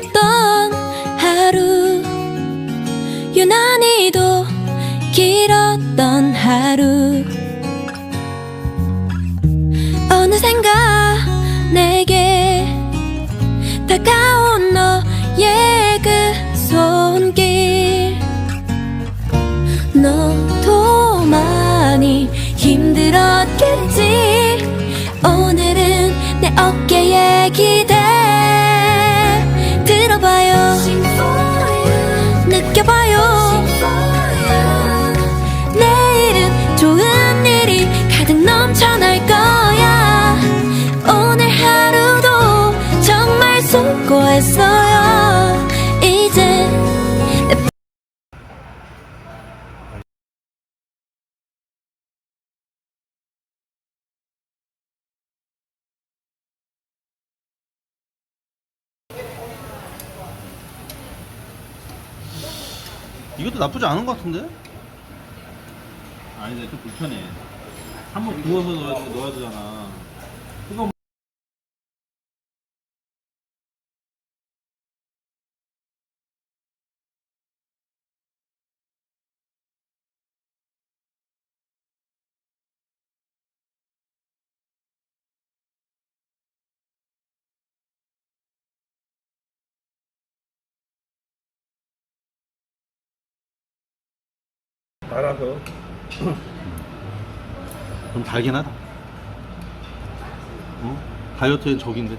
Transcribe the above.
어떤 하루. 유난히도 길었던 하루. 어느샌가 내게 다가온 너의 그 손길. 너도 많이 힘들었겠지. 오늘은 내 어깨에 기대. 정말 수고했어요. 이제 이것도 나쁘지 않은 것 같은데? 아니 근데 좀 불편해. 한 번 구워서 넣어야, 넣어야 되잖아 알아서 좀 달긴 하다. 어? 다이어트엔 적인데.